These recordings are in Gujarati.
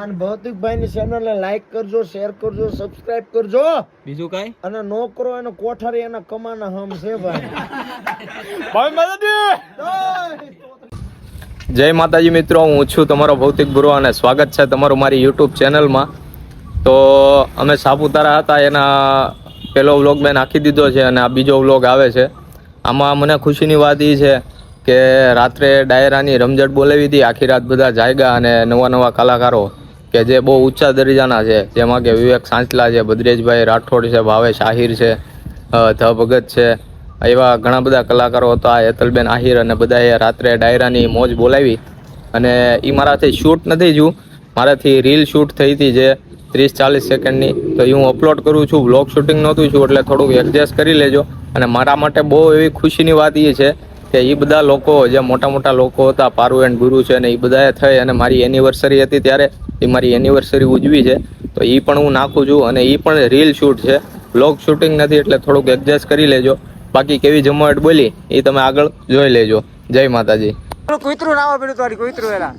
અને ભૌતિકભાઈ ની ચેનલ ને લાઈક કરજો શેર કરજો સબસ્ક્રાઇબ કરજો. બીજું કાંઈ? અને નો કરો એને કોઠારી એના કમાના હમ છે ભાઈ. ભાઈ માતાજી જય માતાજી મિત્રો હું છું તમારો ભૌતિક ગુરુ અને સ્વાગત છે તમારું મારી યુટ્યુબ ચેનલમાં તો અમે સાપુતારા હતા એના પહેલો વ્લોગ મેં નાખી દીધો છે અને આ બીજો વ્લોગ આવે છે. આમાં મને ખુશીની વાત એ છે કે રાત્રે ડાયરાની રમઝટ બોલાવી હતી આખી રાત બધા જાયગા અને નવા નવા કલાકારો કે જે બહુ ઊંચા દરજાના છે, જેમાં કે વિવેક સાંચલા છે, ભદ્રેશભાઈ રાઠોડ છે, ભાવેશ આહિર છે ધ ભગત છે, એવા ઘણા બધા કલાકારો હતા, હેતલબેન આહિર અને બધાએ રાત્રે ડાયરાની મોજ બોલાવી. અને એ મારાથી શૂટ નથી થયું. મારાથી રીલ શૂટ થઈ હતી જે ત્રીસ ચાલીસ સેકન્ડની. તો એ હું અપલોડ કરું છું બ્લોગ શૂટિંગ નહોતું છું એટલે થોડુંક એડજસ્ટ કરી લેજો. અને મારા માટે બહુ એવી ખુશીની વાત એ છે કે એ બધા લોકો જે મોટા મોટા લોકો હતા પારુ એન્ડ ગુરુ છે ને એ બધાએ થઈ અને મારી એનિવર્સરી હતી ત્યારે એ મારી એનિવર્સરી ઉજવી છે. તો એ પણ હું નાખું છું અને એ પણ રીલ શૂટ છે. બ્લોગ શૂટિંગ નથી એટલે થોડુંક એડજસ્ટ કરી લેજો. બાકી કેવી જમાવટ બોલી એ તમે આગળ જોઈ લેજો. જય માતાજી. કુતરું નાવા પીડ્યું તો આગળ કુતરું એલા.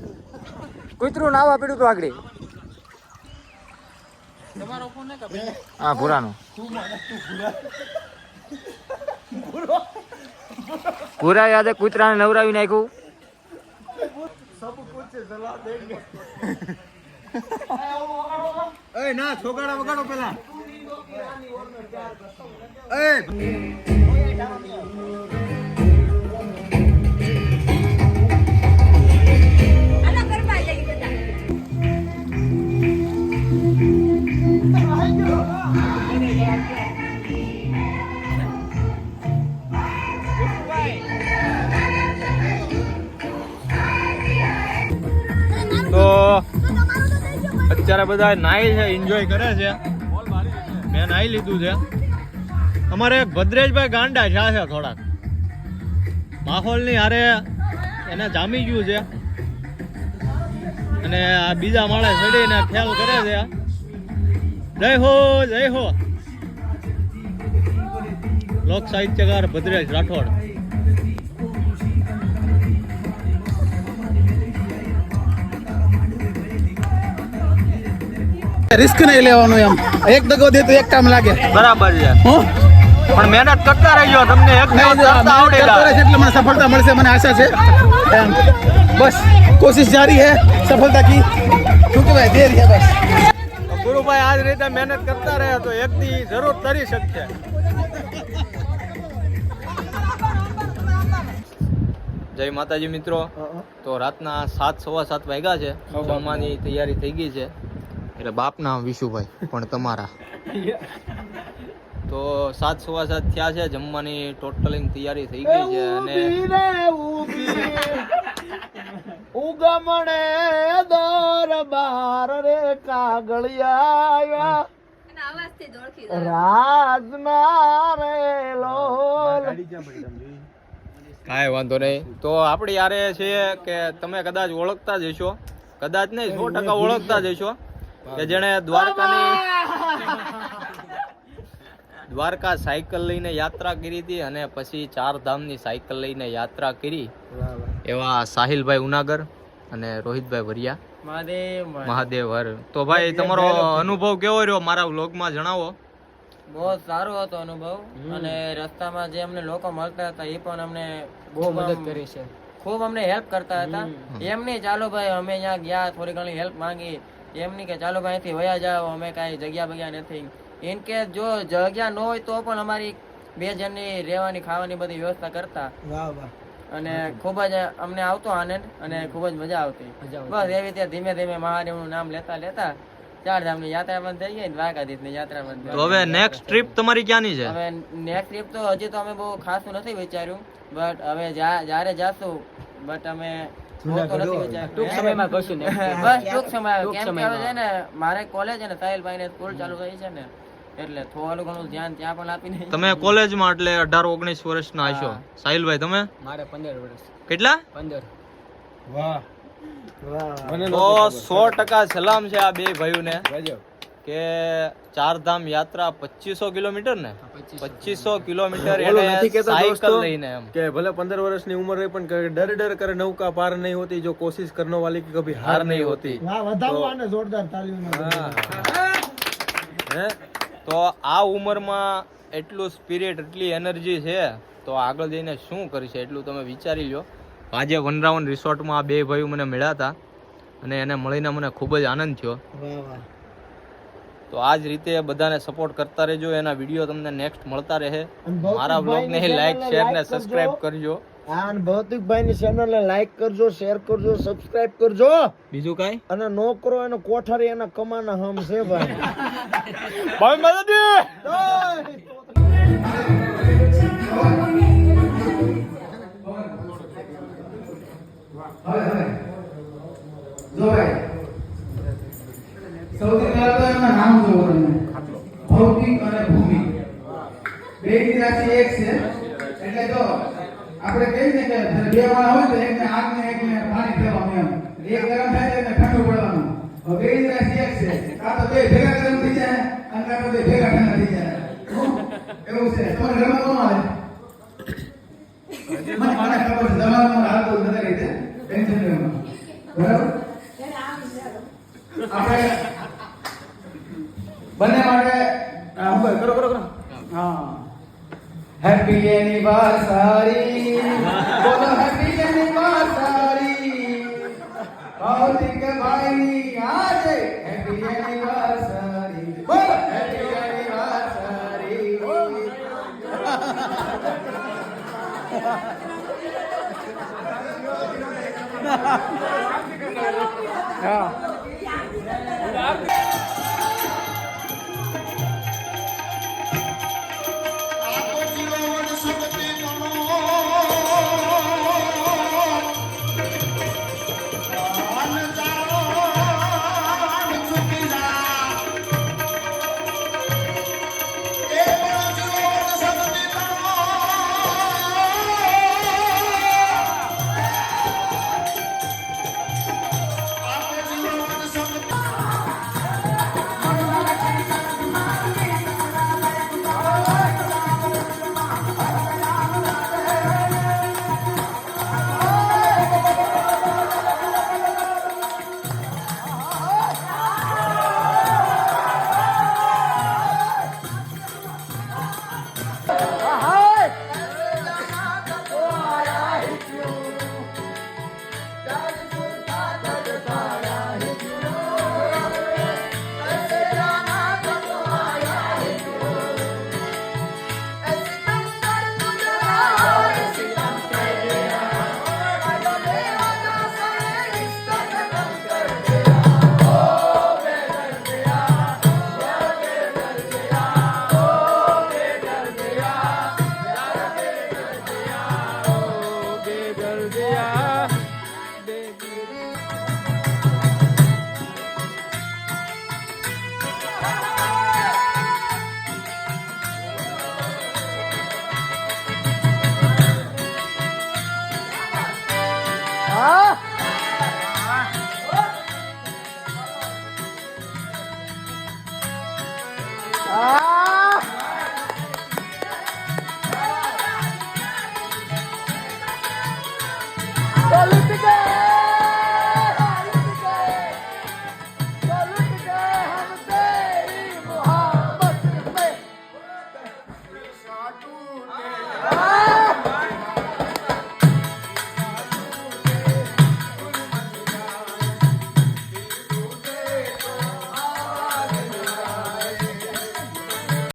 કુતરું નાવા પીડ્યું તો આગળ. હા ભૂરાનું. ભૂરા યાદે કૂતરાને નવરાવી નાખ્યું. ના છોકરા વગાડો પેલા. આના અત્યારે બધા નાઈ છે એન્જોય કરે છે. મેં નાઈ લીધું છે. અમારે ભદ્રેશભાઈ ગાંડા છે છે થોડાક. માહોલની હારે એને જામી ગયું છે. અને આ બીજા માળે ચડીને ખ્યાલ કરે છે. જય હો જય હો. લોક સાહિત્યકાર ભદ્રેશ રાઠોડ. રિસ્ક નહીં લેવાનું એમ. એક દગો દે તો એક કામ લાગે. બરાબર છે. હું? પણ મહેનત કરતા રહેજો તમને એક એટલે મને સફળતા મળશે મને આશા છે. એમ. બસ કોશિશ જારી હે સફળતા કી. શું કહેવાય દેર છે બસ. ગુરુભાઈ આજ રીતે મહેનત કરતા રહે તો એક દી જરૂર તરી શકશે. જય માતાજી મિત્રો. તો રાતના સાત સવા સાત વાગ્યા છે. સોમાની તૈયારી થઈ ગઈ છે. એટલે બાપના વિશુભાઈ પણ તમારા. તો સાત સવા સાત થયા છે જમવાની ટોટલિંગ તૈયારી થઈ ગઈ છે અને ઉગમણે દરબાર રે કાગળિયા. રાજના રે લોલ. કાંઈ વાંધો નહીં. તો આપણી યારે છે કે તમે કદાચ ઓળખતા જ હશો. કદાચ નહીં સો ટકા ઓળખતા જ હશો. કે જેણે દ્વારકાની દ્વારકા સાયકલ લઈને યાત્રા કરી હતી અને પછી ચાર ધામની સાયકલ લઈને યાત્રા કરી. એવા સાહિલભાઈ ઉનાગર અને રોહિતભાઈ વરિયા. મહાદેવ મહાદેવ. હર. તો ભાઈ તમારો અનુભવ કેવો રહ્યો મારા વ્લોગમાં જણાવો? બહુ સારો હતો અનુભવ. અને રસ્તામાં જે અમને લોકો મળતા હતા એ પણ અમને બહુ મદદ કરી છે. ખૂબ અમને હેલ્પ કરતા હતા. એમ નહીં ચાલો ભાઈ અમે અહીંયા ગયા થોડી ઘણી હેલ્પ માંગી. એમ નહીં કે ચાલો ભાઈ અહીંથી વયા જાઓ અમે કાંઈ જગ્યા બગ્યા નથી. ઇન કેસ જો જગ્યા ન હોય તો પણ અમારી બે જણની રહેવાની ખાવાની બધી વ્યવસ્થા કરતા. વાહ વાહ. અને ખૂબ જ અમને આવતો આનંદ અને ખૂબ જ મજા આવતી. બસ એવી રીતે ધીમે ધીમે મહાદેવનું નામ લેતા લેતા ચાર ધામની યાત્રા બંધ થઈ ગઈ દ્વારકાધીશની યાત્રા બંધ તો હવે નેક્સ્ટ ટ્રીપ તમારી ક્યાંની છે? હવે નેક્સ્ટ ટ્રીપ તો હજી તો અમે બહુ ખાસું નથી વિચાર્યું બટ હવે જ્યારે જાશું બટ અમે ટૂંક સમયમાં કરશું ને. બસ ટૂંક સમય કેમ કે છે ને? મારે કોલેજ અને સાહિલભાઈ ને સ્કૂલ ચાલુ થઈ છે ને. એટલે થોડું ઘણું ધ્યાન ત્યાં પણ આપીને તમે કોલેજમાં એટલે અઢાર ઓગણીસ વર્ષના હશો. સાહિલભાઈ તમે? મારે પંદર વર્ષ. કેટલા? પંદર. વાહ. વાહ. તો સો ટકા સલામ છે આ બે ભાઈઓને. કે ચાર ધામ યાત્રા પચીસો કિલોમીટર ને? પચીસો કિલોમીટર. સાયકલ લઈને એમ. કે ભલે પંદર વર્ષની ઉંમર રહી પણ ડર ડર કરે નૌકા પાર નહીં હોતી જો કોશિશ કરનો વાલી કભી હાર નહીં હોતી તો આ ઉંમરમાં એટલું સ્પિરિટ એટલી એનર્જી છે તો આગળ જઈને શું કરશે એટલું તમે વિચારી લો આજે વનરાવન રિસોર્ટમાં આ બે ભાઈઓ મને મળ્યા હતા અને એને મળીને મને ખૂબ જ આનંદ થયો. વાહ વાહ. તો આ જ રીતે બધાને સપોર્ટ કરતા રહેજો. એના વીડિયો તમને નેક્સ્ટ મળતા રહે. મારા બ્લોગને લાઈક શેર ને સબસ્ક્રાઇબ કરજો. હા અને ભૌતિકભાઈ ની ચેનલ ને લાઈક કરજો શેર કરજો સબસ્ક્રાઇબ કરજો. બીજું કઈ? અને નો કરો એનો કોઠારી એના કમાના હમ છે ભાઈ. ભાઈ મદદી જો ભાઈ સૌથી પહેલા તો એમના નામ જોવો તમે ભૌતિક અને ભૂમિ. બે રાશિ એક છે. એટલે જો આપણે કહીએ ને કે બે વાળા હોય તો એકને આગ ને એકને પાણી પીવાનું એમ. એક ગરમ થાય તો ઠંડુ પડવાનું. હવે બે રાશિ એક છે. કાં તો બે ભેગા ગરમ થઈ જાય અને કાં તો બે ભેગા ઠંડા થઈ જાય. એવું છે. તમારે ઘરમાં કોણ આવે મને મને ખબર છે. તમારામાં હાલતું નથી રીતે ટેન્શન લેવાનું. બરાબર? આપણે બંને માટે કરો કરો કરો. હા. હેપી એનિવર્સરી બોલો હેપી એનિવર્સરી ભૌતિક ભાઈ આજે હેપી એનિવર્સરી બોલો હેપી એનિવર્સરી હા. 아.